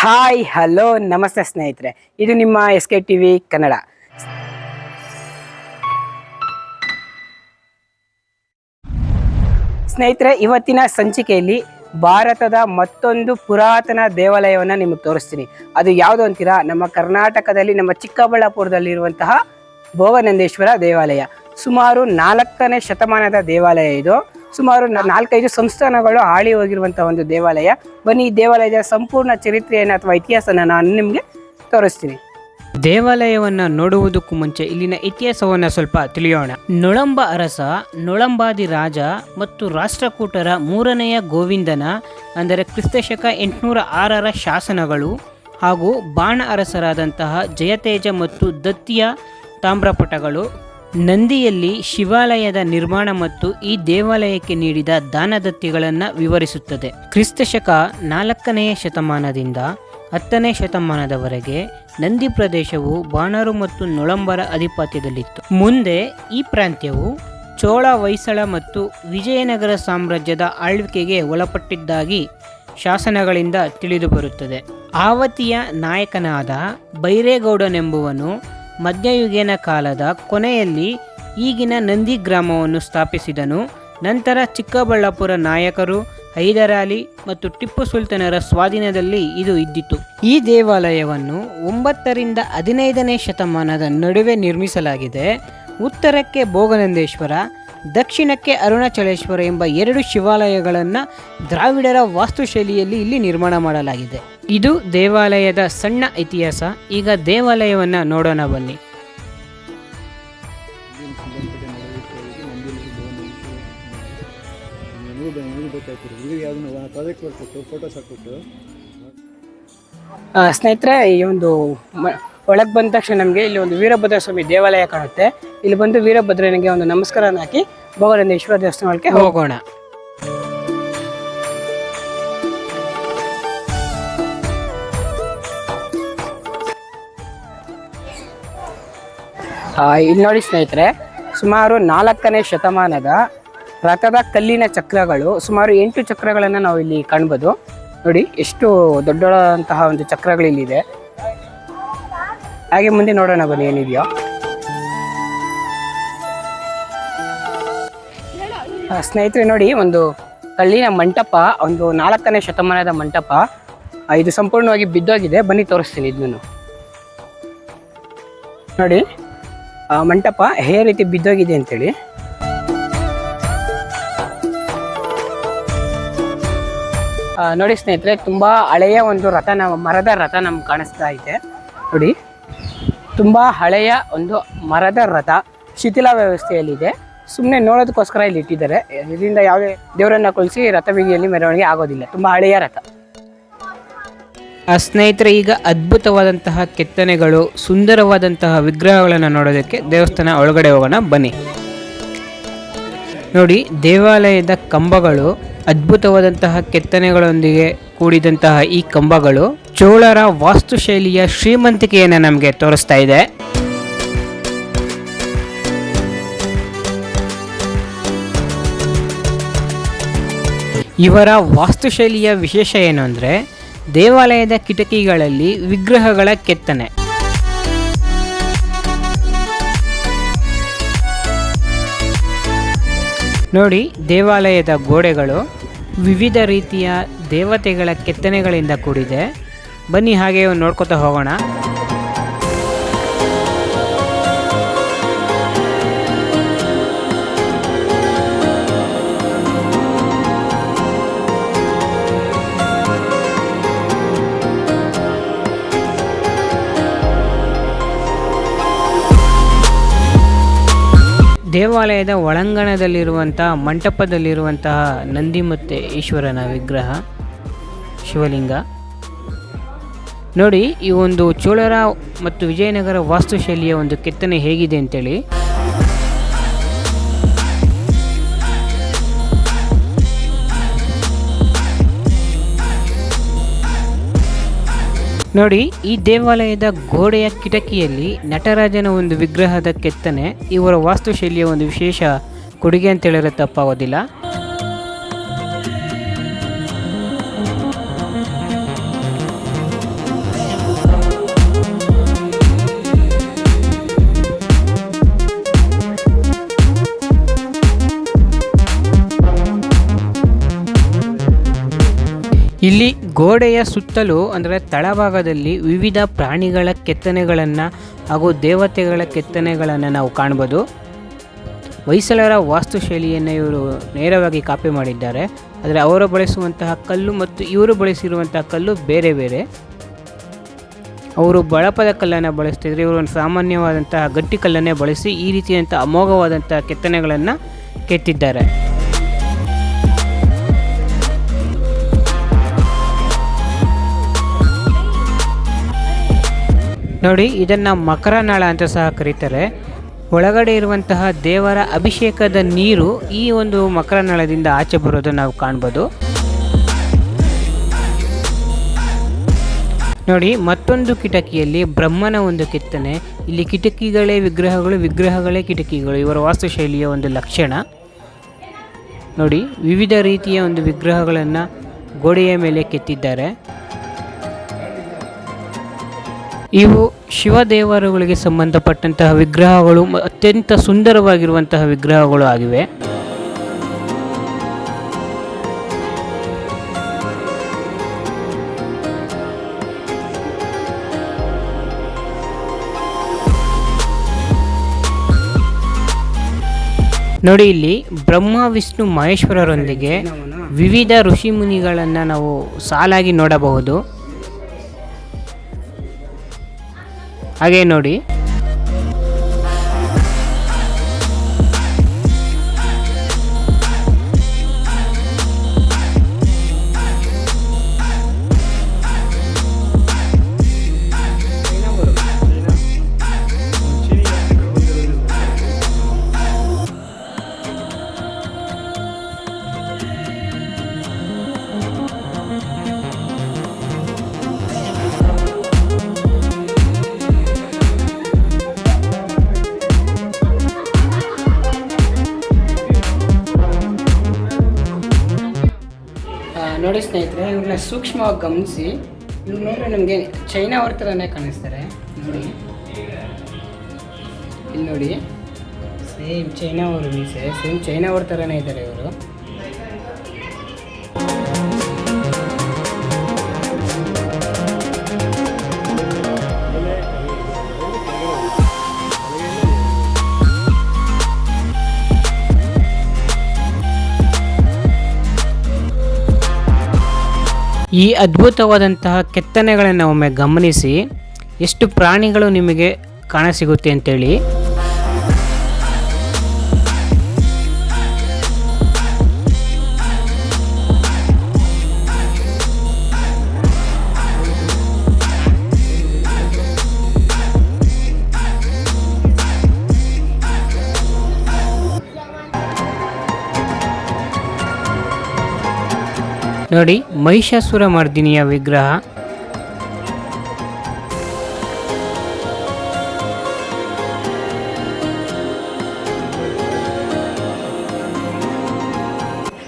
Hi, hello, ನಮಸ್ತೆ ಸ್ನೇಹಿತರೆ. ಇದು ನಿಮ್ಮ S K T V Kannada. ಸ್ನೇಹಿತರೆ, ಇವತ್ತಿನ ಸಂಚಿಕೆಯಲ್ಲಿ ಭಾರತದ ಮತ್ತೊಂದು ಪುರಾತನ ದೇವಾಲಯವನ್ನು ನಿಮಗೆ ತೋರಿಸ್ತೀನಿ. ಅದು ಯಾವುದು ಅಂತೀರಾ? ನಮ್ಮ ಕರ್ನಾಟಕದಲ್ಲಿ, ನಮ್ಮ ಚಿಕ್ಕಬಳ್ಳಾಪುರದಲ್ಲಿರುವಂತಹ ಭೋಗನಂದೇಶ್ವರ ದೇವಾಲಯ. ಸುಮಾರು ನಾಲ್ಕನೇ ಶತಮಾನದ ದೇವಾಲಯ ಇದು. ಸುಮಾರು ನಾಲ್ಕೈದು ಸಂಸ್ಥಾನಗಳು ಆಳಿ ಹೋಗಿರುವಂತಹ ಒಂದು ದೇವಾಲಯ. ಬನ್ನಿ, ಈ ದೇವಾಲಯದ ಸಂಪೂರ್ಣ ಚರಿತ್ರೆಯನ್ನು ಅಥವಾ ಇತಿಹಾಸನ ನಾನು ನಿಮಗೆ ತೋರಿಸ್ತೀನಿ. ದೇವಾಲಯವನ್ನು ನೋಡುವುದಕ್ಕೂ ಮುಂಚೆ ಇಲ್ಲಿನ ಇತಿಹಾಸವನ್ನು ಸ್ವಲ್ಪ ತಿಳಿಯೋಣ. ನೊಳಂಬ ಅರಸ, ನೊಳಂಬಾದಿ ರಾಜ ಮತ್ತು ರಾಷ್ಟ್ರಕೂಟರ ಮೂರನೆಯ ಗೋವಿಂದನ, ಅಂದರೆ ಕ್ರಿಸ್ತಶಕ ಎಂಟುನೂರ ಆರರ ಶಾಸನಗಳು ಹಾಗೂ ಬಾಣ ಅರಸರಾದಂತಹ ಜಯತೇಜ ಮತ್ತು ದತ್ತಿಯ ತಾಮ್ರಪಟಗಳು ನಂದಿಯಲ್ಲಿ ಶಿವಾಲಯದ ನಿರ್ಮಾಣ ಮತ್ತು ಈ ದೇವಾಲಯಕ್ಕೆ ನೀಡಿದ ದಾನದತ್ತಿಗಳನ್ನು ವಿವರಿಸುತ್ತದೆ. ಕ್ರಿಸ್ತಶಕ ನಾಲ್ಕನೆಯ ಶತಮಾನದಿಂದ ಹತ್ತನೇ ಶತಮಾನದವರೆಗೆ ನಂದಿ ಪ್ರದೇಶವು ಬಾಣರು ಮತ್ತು ನೊಳಂಬರ ಅಧಿಪತ್ಯದಲ್ಲಿತ್ತು. ಮುಂದೆ ಈ ಪ್ರಾಂತ್ಯವು ಚೋಳ, ಹೊಯ್ಸಳ ಮತ್ತು ವಿಜಯನಗರ ಸಾಮ್ರಾಜ್ಯದ ಆಳ್ವಿಕೆಗೆ ಒಳಪಟ್ಟಿದ್ದಾಗಿ ಶಾಸನಗಳಿಂದ ತಿಳಿದುಬರುತ್ತದೆ. ಆವತಿಯ ನಾಯಕನಾದ ಬೈರೇಗೌಡನೆಂಬುವನು ಮಧ್ಯಯುಗೀನ ಕಾಲದ ಕೊನೆಯಲ್ಲಿ ಈಗಿನ ನಂದಿ ಗ್ರಾಮವನ್ನು ಸ್ಥಾಪಿಸಿದನು. ನಂತರ ಚಿಕ್ಕಬಳ್ಳಾಪುರ ನಾಯಕರು, ಹೈದರಾಲಿ ಮತ್ತು ಟಿಪ್ಪು ಸುಲ್ತಾನರ ಸ್ವಾಧೀನದಲ್ಲಿ ಇದು ಇದ್ದಿತು. ಈ ದೇವಾಲಯವನ್ನು ಒಂಬತ್ತರಿಂದ ಹದಿನೈದನೇ ಶತಮಾನದ ನಡುವೆ ನಿರ್ಮಿಸಲಾಗಿದೆ. ಉತ್ತರಕ್ಕೆ ಭೋಗನಂದೇಶ್ವರ ದಕ್ಷಿಣಕ್ಕೆ ಅರುಣಾಚಲೇಶ್ವರ ಎಂಬ ಎರಡು ಶಿವಾಲಯಗಳನ್ನು ದ್ರಾವಿಡರ ವಾಸ್ತುಶೈಲಿಯಲ್ಲಿ ಇಲ್ಲಿ ನಿರ್ಮಾಣ ಮಾಡಲಾಗಿದೆ. ಇದು ದೇವಾಲಯದ ಸಣ್ಣ ಇತಿಹಾಸ. ಈಗ ದೇವಾಲಯವನ್ನು ನೋಡೋಣ ಬನ್ನಿ. ಸ್ನೇಹಿತರೆ, ಈ ಒಂದು ಒಳಗೆ ಬಂದ ತಕ್ಷಣ ನಮಗೆ ಇಲ್ಲಿ ಒಂದು ವೀರಭದ್ರ ಸ್ವಾಮಿ ದೇವಾಲಯ ಕಾಣುತ್ತೆ. ಇಲ್ಲಿ ಬಂದು ವೀರಭದ್ರನಿಗೆ ಒಂದು ನಮಸ್ಕಾರನ ಹಾಕಿ ಈಶ್ವರ ದೇವಸ್ಥಾನಕ್ಕೆ ಹೋಗೋಣ. ಇಲ್ಲಿ ನೋಡಿ ಸ್ನೇಹಿತರೆ ಸುಮಾರು ನಾಲ್ಕನೇ ಶತಮಾನದ ರಥದ ಕಲ್ಲಿನ ಚಕ್ರಗಳು ಸುಮಾರು ಎಂಟು ಚಕ್ರಗಳನ್ನು ನಾವು ಇಲ್ಲಿ ಕಾಣ್ಬೋದು. ನೋಡಿ ಎಷ್ಟು ದೊಡ್ಡದಂತಹ ಒಂದು ಚಕ್ರಗಳು ಇಲ್ಲಿದೆ ಹಾಗೆ ಮುಂದೆ ನೋಡೋಣ ಬನ್ನಿ, ಏನಿದೆಯೋ. ಸ್ನೇಹಿತರೆ, ನೋಡಿ, ಒಂದು ಕಲ್ಲಿನ ಮಂಟಪ, ಒಂದು ನಾಲ್ಕನೇ ಶತಮಾನದ ಮಂಟಪ. ಇದು ಸಂಪೂರ್ಣವಾಗಿ ಬಿದ್ದೋಗಿದೆ. ಬನ್ನಿ, ತೋರಿಸ್ತೀನಿ ಇದನ್ನು ನೋಡಿ, ಆ ಮಂಟಪ ಹೇ ರೀತಿ ಬಿದ್ದೋಗಿದೆ ಅಂತೇಳಿ. ನೋಡಿ, ಸ್ನೇಹಿತರೆ, ತುಂಬ ಹಳೆಯ ಒಂದು ರಥ ಮರದ ರಥ ನಮ್ಗೆ ಕಾಣಿಸ್ತಾ ಇದೆ ನೋಡಿ. ತುಂಬಾ ಹಳೆಯ ಒಂದು ಮರದ ರಥ ಶಿಥಿಲ ವ್ಯವಸ್ಥೆಯಲ್ಲಿದೆ. ಸುಮ್ಮನೆ ನೋಡೋದಕ್ಕೋಸ್ಕರ ಇಲ್ಲಿ ಇಟ್ಟಿದ್ದಾರೆ. ಇದರಿಂದ ಯಾವುದೇ ದೇವರನ್ನ ಕೊಲಿಸಿ ರಥ ಬೀದಿಯಲ್ಲಿ ಮೆರವಣಿಗೆ ಆಗೋದಿಲ್ಲ. ತುಂಬ ಹಳೆಯ ರಥ. ಆ ಸ್ನೇಹಿತರೆ, ಈಗ ಅದ್ಭುತವಾದಂತಹ ಕೆತ್ತನೆಗಳು, ಸುಂದರವಾದಂತಹ ವಿಗ್ರಹಗಳನ್ನು ನೋಡೋದಕ್ಕೆ ದೇವಸ್ಥಾನ ಒಳಗಡೆ ಹೋಗೋಣ. ಬನ್ನಿ. ನೋಡಿ, ದೇವಾಲಯದ ಕಂಬಗಳು, ಅದ್ಭುತವಾದಂತಹ ಕೆತ್ತನೆಗಳೊಂದಿಗೆ ಕೂಡಿದಂತಹ ಈ ಕಂಬಗಳು. ಚೋಳರ ವಾಸ್ತುಶೈಲಿಯ ಶ್ರೀಮಂತಿಕೆಯನ್ನು ನಮಗೆ ತೋರಿಸ್ತಾ ಇದೆ. ಇವರ ವಾಸ್ತುಶೈಲಿಯ ವಿಶೇಷ ಏನು ಅಂದರೆ, ದೇವಾಲಯದ ಕಿಟಕಿಗಳಲ್ಲಿ ವಿಗ್ರಹಗಳ ಕೆತ್ತನೆ. ನೋಡಿ, ದೇವಾಲಯದ ಗೋಡೆಗಳು ವಿವಿಧ ರೀತಿಯ ದೇವತೆಗಳ ಕೆತ್ತನೆಗಳಿಂದ ಕೂಡಿದೆ. ಬನ್ನಿ ಹಾಗೆ ನೋಡ್ಕೊತಾ ಹೋಗೋಣ. ದೇವಾಲಯದ ಒಳಾಂಗಣದಲ್ಲಿರುವಂತಹ ಮಂಟಪದಲ್ಲಿರುವಂತಹ ನಂದಿ ಮತ್ತು ಈಶ್ವರನ ವಿಗ್ರಹ ಶಿವಲಿಂಗ. ನೋಡಿ, ಈ ಒಂದು ಚೋಳರ ಮತ್ತು ವಿಜಯನಗರ ವಾಸ್ತುಶೈಲಿಯ ಒಂದು ಕೆತ್ತನೆ ಹೇಗಿದೆ ಅಂತೇಳಿ. ನೋಡಿ, ಈ ದೇವಾಲಯದ ಗೋಡೆಯ ಕಿಟಕಿಯಲ್ಲಿ ನಟರಾಜನ ಒಂದು ವಿಗ್ರಹದ ಕೆತ್ತನೆ, ಇವರ ವಾಸ್ತುಶೈಲಿಯ ಒಂದು ವಿಶೇಷ ಕೊಡುಗೆ ಅಂತ ಹೇಳಿದ್ರೆ ತಪ್ಪಾಗೋದಿಲ್ಲ. ಇಲ್ಲಿ ಗೋಡೆಯ ಸುತ್ತಲೂ, ಅಂದರೆ ತಳಭಾಗದಲ್ಲಿ ವಿವಿಧ ಪ್ರಾಣಿಗಳ ಕೆತ್ತನೆಗಳನ್ನು ಹಾಗೂ ದೇವತೆಗಳ ಕೆತ್ತನೆಗಳನ್ನು ನಾವು ಕಾಣ್ಬೋದು. ಹೊಯ್ಸಳರ ವಾಸ್ತುಶೈಲಿಯನ್ನು ಇವರು ನೇರವಾಗಿ ಕಾಪಿ ಮಾಡಿದ್ದಾರೆ. ಆದರೆ ಅವರು ಬಳಸುವಂತಹ ಕಲ್ಲು ಮತ್ತು ಇವರು ಬಳಸಿರುವಂತಹ ಕಲ್ಲು ಬೇರೆ ಬೇರೆ. ಅವರು ಬಳಪದ ಕಲ್ಲನ್ನು ಬಳಸ್ತಿದ್ರೆ ಇವರು ಒಂದು ಸಾಮಾನ್ಯವಾದಂತಹ ಗಟ್ಟಿ ಕಲ್ಲನ್ನೇ ಬಳಸಿ ಈ ರೀತಿಯಂಥ ಅಮೋಘವಾದಂತಹ ಕೆತ್ತನೆಗಳನ್ನು ಕೆತ್ತಿದ್ದಾರೆ. ನೋಡಿ, ಇದನ್ನು ಮಕರನಾಳ ಅಂತ ಸಹ ಕರೀತಾರೆ. ಒಳಗಡೆ ಇರುವಂತಹ ದೇವರ ಅಭಿಷೇಕದ ನೀರು ಈ ಒಂದು ಮಕರನಾಳದಿಂದ ಆಚೆ ಬರೋದನ್ನು ನಾವು ಕಾಣ್ಬೋದು. ನೋಡಿ, ಮತ್ತೊಂದು ಕಿಟಕಿಯಲ್ಲಿ ಬ್ರಹ್ಮನ ಒಂದು ಕೆತ್ತನೆ. ಇಲ್ಲಿ ಕಿಟಕಿಗಳೇ ವಿಗ್ರಹಗಳು, ವಿಗ್ರಹಗಳೇ ಕಿಟಕಿಗಳು. ಇವರ ವಾಸ್ತುಶೈಲಿಯ ಒಂದು ಲಕ್ಷಣ. ನೋಡಿ, ವಿವಿಧ ರೀತಿಯ ಒಂದು ವಿಗ್ರಹಗಳನ್ನು ಗೋಡೆಯ ಮೇಲೆ ಕೆತ್ತಿದ್ದಾರೆ. ಇವು ಶಿವದೇವರುಗಳಿಗೆ ಸಂಬಂಧಪಟ್ಟಂತಹ ವಿಗ್ರಹಗಳು ಅತ್ಯಂತ ಸುಂದರವಾಗಿರುವಂತಹ ವಿಗ್ರಹಗಳು ಆಗಿವೆ. ನೋಡಿ ಇಲ್ಲಿ ಬ್ರಹ್ಮ, ವಿಷ್ಣು, ಮಹೇಶ್ವರರೊಂದಿಗೆ ವಿವಿಧ ಋಷಿ ಮುನಿಗಳನ್ನು ನಾವು ಸಾಲಾಗಿ ನೋಡಬಹುದು. ಹಾಗೆ ನೋಡಿ. ಸೂಕ್ಷ್ಮವಾಗಿ ಗಮನಿಸಿ. ಇವ್ರು ನೋಡಿದ್ರೆ ನಮಗೆ ಚೈನಾ ಅವ್ರ ಥರನೇ ಕಾಣಿಸ್ತಾರೆ. ನೋಡಿ. ಇಲ್ಲಿ ನೋಡಿ ಸೇಮ್ ಚೈನಾ ಅವರು ಮೀಸೆ, ಸೇಮ್ ಚೈನಾ ಅವ್ರ ಥರನೇ ಇದ್ದಾರೆ ಇವರು. ಈ ಅದ್ಭುತವಾದಂತಹ ಕೆತ್ತನೆಗಳನ್ನು ಒಮ್ಮೆ ಗಮನಿಸಿ ಎಷ್ಟು ಪ್ರಾಣಿಗಳು ನಿಮಗೆ ಕಾಣಸಿಗುತ್ತೆ ಅಂತೇಳಿ. ನೋಡಿ, ಮಹಿಷಾಸುರ ಮರ್ದಿನಿಯ ವಿಗ್ರಹ.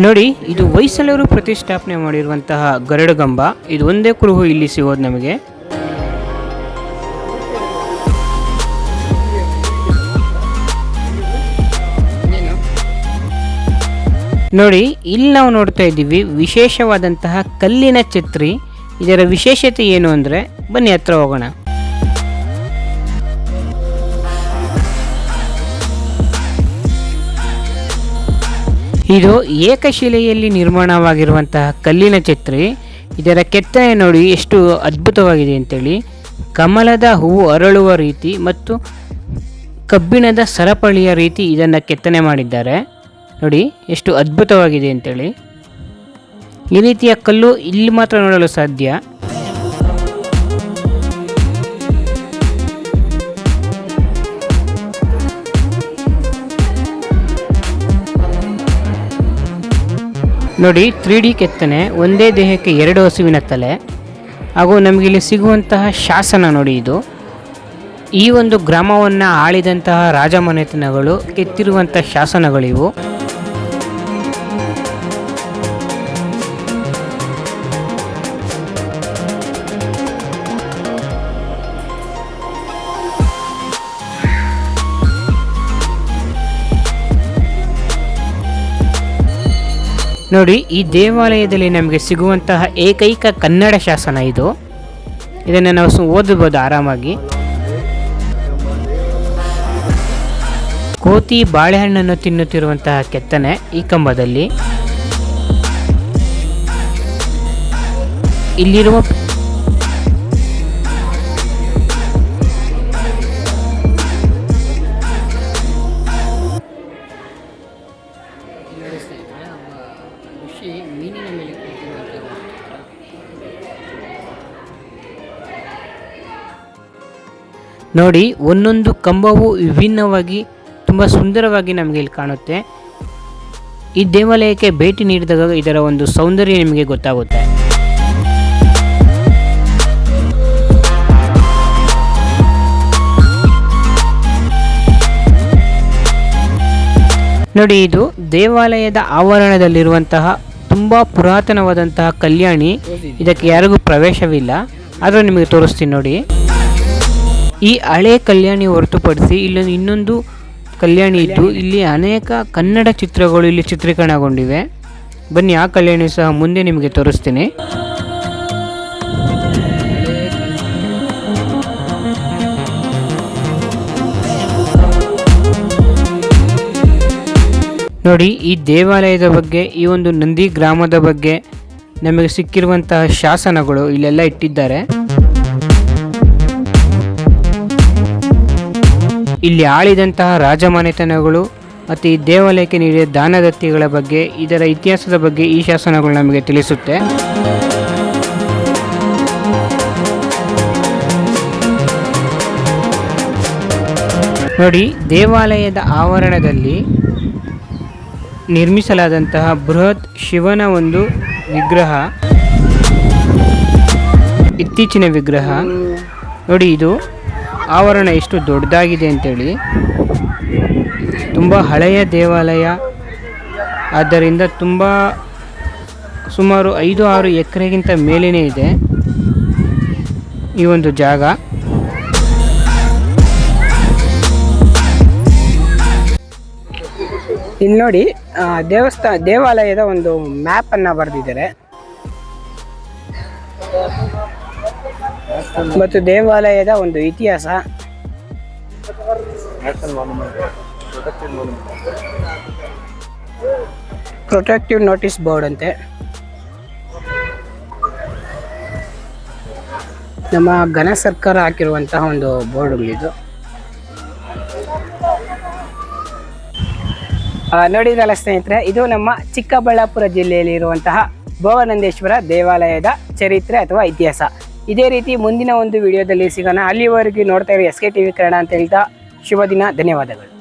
ನೋಡಿ, ಇದು ಹೊಯ್ಸಳರು ಪ್ರತಿಷ್ಠಾಪನೆ ಮಾಡಿರುವಂತಹ ಗರುಡಗಂಬ. ಇದು ಒಂದೇ ಕುರುಹು ಇಲ್ಲಿ ಸಿಗೋದು ನಮಗೆ. ನೋಡಿ, ಇಲ್ಲಿ ನಾವು ನೋಡ್ತಾ ಇದ್ದೀವಿ ವಿಶೇಷವಾದಂತಹ ಕಲ್ಲಿನ ಛತ್ರಿ. ಇದರ ವಿಶೇಷತೆ ಏನು ಅಂದರೆ, ಬನ್ನಿ ಹತ್ರ ಹೋಗೋಣ. ಇದು ಏಕಶಿಲೆಯಲ್ಲಿ ನಿರ್ಮಾಣವಾಗಿರುವಂತಹ ಕಲ್ಲಿನ ಛತ್ರಿ. ಇದರ ಕೆತ್ತನೆ ನೋಡಿ ಎಷ್ಟು ಅದ್ಭುತವಾಗಿದೆ ಅಂತೇಳಿ. ಕಮಲದ ಹೂವು ಅರಳುವ ರೀತಿ ಮತ್ತು ಕಬ್ಬಿಣದ ಸರಪಳಿಯ ರೀತಿ ಇದನ್ನು ಕೆತ್ತನೆ ಮಾಡಿದ್ದಾರೆ. ನೋಡಿ, ಎಷ್ಟು ಅದ್ಭುತವಾಗಿದೆ ಅಂತೇಳಿ. ಈ ರೀತಿಯ ಕಲ್ಲು ಇಲ್ಲಿ ಮಾತ್ರ ನೋಡಲು ಸಾಧ್ಯ. ನೋಡಿ ತ್ರೀ ಡಿ ಕೆತ್ತನೆ, ಒಂದೇ ದೇಹಕ್ಕೆ ಎರಡು ಹಸುವಿನ ತಲೆ. ಹಾಗೂ ನಮಗಿಲ್ಲಿ ಸಿಗುವಂತಹ ಶಾಸನ ನೋಡಿ ಇದು. ಈ ಒಂದು ಗ್ರಾಮವನ್ನು ಆಳಿದಂತಹ ರಾಜಮನೆತನಗಳು ಕೆತ್ತಿರುವಂಥ ಶಾಸನಗಳಿವು. ನೋಡಿ, ಈ ದೇವಾಲಯದಲ್ಲಿ ನಮಗೆ ಸಿಗುವಂತಹ ಏಕೈಕ ಕನ್ನಡ ಶಾಸನ ಇದು. ಇದನ್ನು ನಾವು ಓದಬಹುದು ಆರಾಮಾಗಿ. ಕೋತಿ ಬಾಳೆಹಣ್ಣನ್ನು ತಿನ್ನುತ್ತಿರುವಂತಹ ಕೆತ್ತನೆ ಈ ಕಂಬದಲ್ಲಿ. ಇಲ್ಲಿರುವ ನೋಡಿ, ಒಂದೊಂದು ಕಂಬವು ವಿಭಿನ್ನವಾಗಿ ತುಂಬ ಸುಂದರವಾಗಿ ನಮಗೆ ಇಲ್ಲಿ ಕಾಣುತ್ತೆ. ಈ ದೇವಾಲಯಕ್ಕೆ ಭೇಟಿ ನೀಡಿದಾಗ ಇದರ ಒಂದು ಸೌಂದರ್ಯ ನಿಮಗೆ ಗೊತ್ತಾಗುತ್ತೆ. ನೋಡಿ, ಇದು ದೇವಾಲಯದ ಆವರಣದಲ್ಲಿರುವಂತಹ ತುಂಬ ಪುರಾತನವಾದಂತಹ ಕಲ್ಯಾಣಿ. ಇದಕ್ಕೆ ಯಾರಿಗೂ ಪ್ರವೇಶವಿಲ್ಲ. ಆದರೂ ನಿಮಗೆ ತೋರಿಸ್ತೀನಿ ನೋಡಿ. ಈ ಹಳೆ ಕಲ್ಯಾಣಿ ಹೊರತುಪಡಿಸಿ ಇಲ್ಲಿ ಇನ್ನೊಂದು ಕಲ್ಯಾಣಿ ಇದ್ದು ಇಲ್ಲಿ ಅನೇಕ ಕನ್ನಡ ಚಿತ್ರಗಳು ಇಲ್ಲಿ ಚಿತ್ರೀಕರಣಗೊಂಡಿವೆ. ಬನ್ನಿ ಆ ಕಲ್ಯಾಣಿ ಸಹ ಮುಂದೆ ನಿಮಗೆ ತೋರಿಸ್ತೀನಿ. ನೋಡಿ ಈ ದೇವಾಲಯದ ಬಗ್ಗೆ ಈ ಒಂದು ನಂದಿ ಗ್ರಾಮದ ಬಗ್ಗೆ ನಮಗೆ ಸಿಕ್ಕಿರುವಂತಹ ಶಾಸನಗಳು ಇಲ್ಲೆಲ್ಲ ಇಟ್ಟಿದ್ದಾರೆ. ಇಲ್ಲಿ ಆಳಿದಂತಹ ರಾಜಮನೆತನಗಳು ಮತ್ತು ಈ ದೇವಾಲಯಕ್ಕೆ ನೀಡಿದ ದಾನದತ್ತಿಗಳ ಬಗ್ಗೆ, ಇದರ ಇತಿಹಾಸದ ಬಗ್ಗೆ ಈ ಶಾಸನಗಳು ನಮಗೆ ತಿಳಿಸುತ್ತೆ. ನೋಡಿ, ದೇವಾಲಯದ ಆವರಣದಲ್ಲಿ ನಿರ್ಮಿಸಲಾದಂತಹ ಬೃಹತ್ ಶಿವನ ಒಂದು ವಿಗ್ರಹ, ಇತ್ತೀಚಿನ ವಿಗ್ರಹ. ನೋಡಿ, ಇದು ಆವರಣ ಎಷ್ಟು ದೊಡ್ಡದಾಗಿದೆ ಅಂತೇಳಿ. ತುಂಬ ಹಳೆಯ ದೇವಾಲಯ. ಆದ್ದರಿಂದ ತುಂಬ ಸುಮಾರು ಐದು ಆರು ಎಕರೆಗಿಂತ ಮೇಲೇನೇ ಇದೆ ಈ ಒಂದು ಜಾಗ. ಇಲ್ಲಿ ನೋಡಿ ದೇವಸ್ಥಾನ ದೇವಾಲಯದ ಒಂದು ಮ್ಯಾಪನ್ನು ಬರೆದಿದ್ದಾರೆ. ಮತ್ತು ದೇವಾಲಯದ ಒಂದು ಇತಿಹಾಸ. ಪ್ರೊಟೆಕ್ಟಿವ್ ನೋಟಿಸ್ ಬೋರ್ಡ್ ಅಂತೆ. ನಮ್ಮ ಘನ ಸರ್ಕಾರ ಹಾಕಿರುವಂತಹ ಒಂದು ಬೋರ್ಡ್ಗಳಿದು. ಇದು ನೋಡಿದ್ರಲ್ಲ ಸ್ನೇಹಿತರೆ, ಇದು ನಮ್ಮ ಚಿಕ್ಕಬಳ್ಳಾಪುರ ಜಿಲ್ಲೆಯಲ್ಲಿ ಇರುವಂತಹ ಭುವನಂದೇಶ್ವರ ದೇವಾಲಯದ ಚರಿತ್ರೆ ಅಥವಾ ಇತಿಹಾಸ. ಇದೇ ರೀತಿ ಮುಂದಿನ ಒಂದು ವಿಡಿಯೋದಲ್ಲಿ ಸಿಗೋಣ. ಅಲ್ಲಿವರೆಗೂ ನೋಡ್ತಾ ಇರೋ S K T V Kannada ಅಂತ ಹೇಳ್ತಾ, ಶುಭ ದಿನ, ಧನ್ಯವಾದಗಳು.